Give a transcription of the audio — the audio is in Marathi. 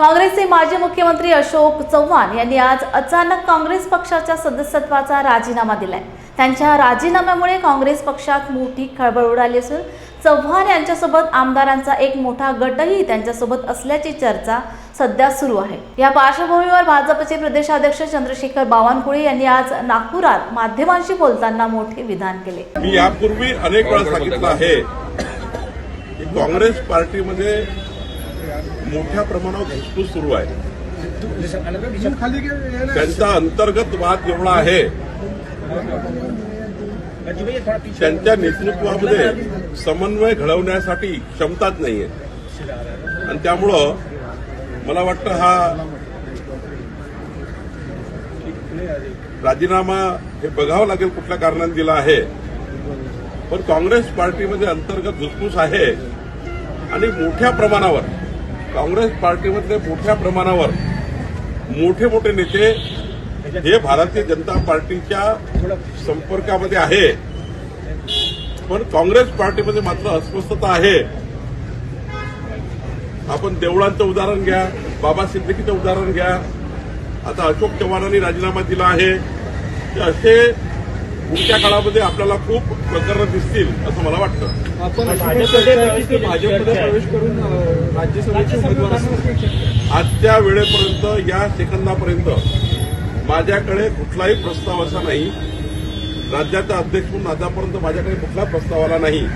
काँग्रेसचे माजी मुख्यमंत्री अशोक चव्हाण यांनी आज अचानक काँग्रेस पक्षाच्या सदस्यत्वाचा राजीनामा दिलाय. त्यांच्या राजीनाम्यामुळे काँग्रेस पक्षात मोठी खळबळ उडाली असून चव्हाण यांच्यासोबत आमदारांचा एक मोठा गटही त्यांच्यासोबत असल्याची चर्चा सध्या सुरू आहे. या पार्श्वभूमीवर भाजपचे प्रदेशाध्यक्ष चंद्रशेखर बावनकुळे यांनी आज नागपुरात माध्यमांशी बोलताना मोठे विधान केले. मी यापूर्वी अनेक वेळा सांगितलं आहे की काँग्रेस पार्टीमध्ये मोठ्या प्रमाणावर घुसपूस सुरू आहे. त्यांचा अंतर्गत वाद एवढा आहे. त्यांच्या नेतृत्वामध्ये समन्वय घडवण्यासाठी क्षमताच नाहीये. आणि त्यामुळं मला वाटतं हा राजीनामा हे बघावं लागेल कुठल्या कारणाने दिला आहे. पण काँग्रेस पार्टीमध्ये अंतर्गत धुसफूस आहे. आणि मोठ्या प्रमाणावर काँग्रेस पार्टीमधले मोठ्या प्रमाणावर मोठे मोठे नेते हे भारतीय जनता पार्टीच्या संपर्कामध्ये आहे. पण काँग्रेस पार्टीमध्ये मात्र अस्वस्थता आहे. आपण देवळांचं उदाहरण घ्या बाबा सिद्दीकीचं उदाहरण घ्या. आता अशोक चव्हाणांनी राजीनामा दिला आहे. असे पुढच्या काळामध्ये आपल्याला खूप प्रकरणं दिसतील असं मला वाटतं. आपण भाजपमध्ये प्रवेश करून राज्यसभेचे उमेदवार आजच्या वेळेपर्यंत या सेकंदापर्यंत माझ्याकडे कुठलाही प्रस्ताव असा नाही. राज्याचा अध्यक्ष म्हणून आतापर्यंत माझ्याकडे कुठला प्रस्ताव आला नाही.